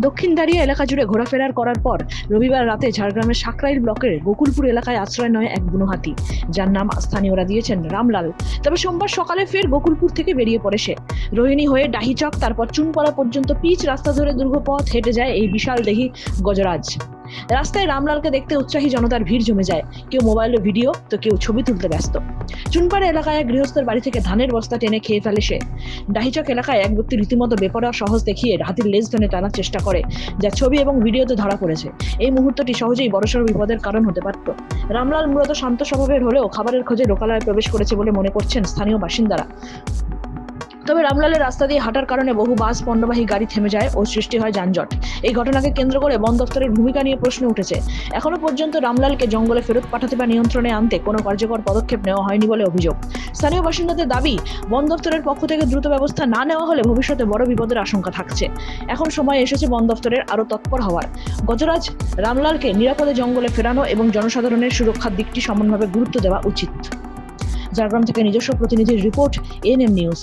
দক্ষিণ দাঁড়িয়ে এলাকা জুড়ে ঘোরাফেরার করার পর রবিবার রাতে ঝাড়গ্রামের সাকরাইল ব্লকের গোকুলপুর এলাকায় আশ্রয় নয় এক বুনো হাতি যার নাম স্থানীয়রা দিয়েছেন রামলাল। তবে সোমবার সকালে ফের গোকুলপুর থেকে বেরিয়ে পড়ে সে। রোহিণী হয়ে ডাহিচক, তারপর চুনপাড়া পর্যন্ত পিচ রাস্তা ধরে দুর্গপথ হেঁটে যায় এই বিশাল দেহি গজরাজ। রাস্তায় রামলালকে দেখতে উৎসাহী জনতার ভিড় জমে যায়। কেউ মোবাইলে ভিডিও, তো কেউ ছবি তুলতে ব্যস্ত। চুনপাড়া এলাকায় এক গৃহস্থের বাড়ি থেকে ধানের বস্তা টেনে খেয়ে ফেলে সে। ডাহিচক এলাকায় এক ব্যক্তি রীতিমতো বেপরোয়া সহজ দেখিয়ে হাতির লেজ টেনে টানার চেষ্টা করে, যা ছবি এবং ভিডিওতে ধরা পড়েছে। এই মুহূর্তটি সহজেই বড়সড় বিপদের কারণ হতে পারত। রামলাল মূলত শান্ত স্বভাবের হলেও খাবারের খোঁজে লোকালয়ে প্রবেশ করেছে বলে মনে করছেন স্থানীয় বাসিন্দারা। তবে রামলালের রাস্তা দিয়ে হাঁটার কারণে বহু বাস পণ্যবাহী গাড়ি থেমে যায় ও সৃষ্টি হয় যানজট। এই ঘটনাকে কেন্দ্র করে বন দপ্তরের ভূমিকা নিয়ে প্রশ্ন উঠেছে। এখনও পর্যন্ত রামলালকে জঙ্গলে ফেরত পাঠাতে বা নিয়ন্ত্রণে আনতে কোনো কার্যকর পদক্ষেপ নেওয়া হয়নি বলে অভিযোগ। স্থানীয় বাসিন্দাদের দাবি, বন দপ্তরের পক্ষ থেকে দ্রুত ব্যবস্থা না নেওয়া হলে ভবিষ্যতে বড় বিপদের আশঙ্কা থাকছে। এখন সময় এসেছে বন দপ্তরের আরও তৎপর হওয়ার। গজরাজ রামলালকে নিরাপদে জঙ্গলে ফেরানো এবং জনসাধারণের সুরক্ষার দিকটি সমানভাবে গুরুত্ব দেওয়া উচিত। ঝাড়গ্রাম থেকে নিজস্ব প্রতিনিধির রিপোর্ট এএনএম নিউজ।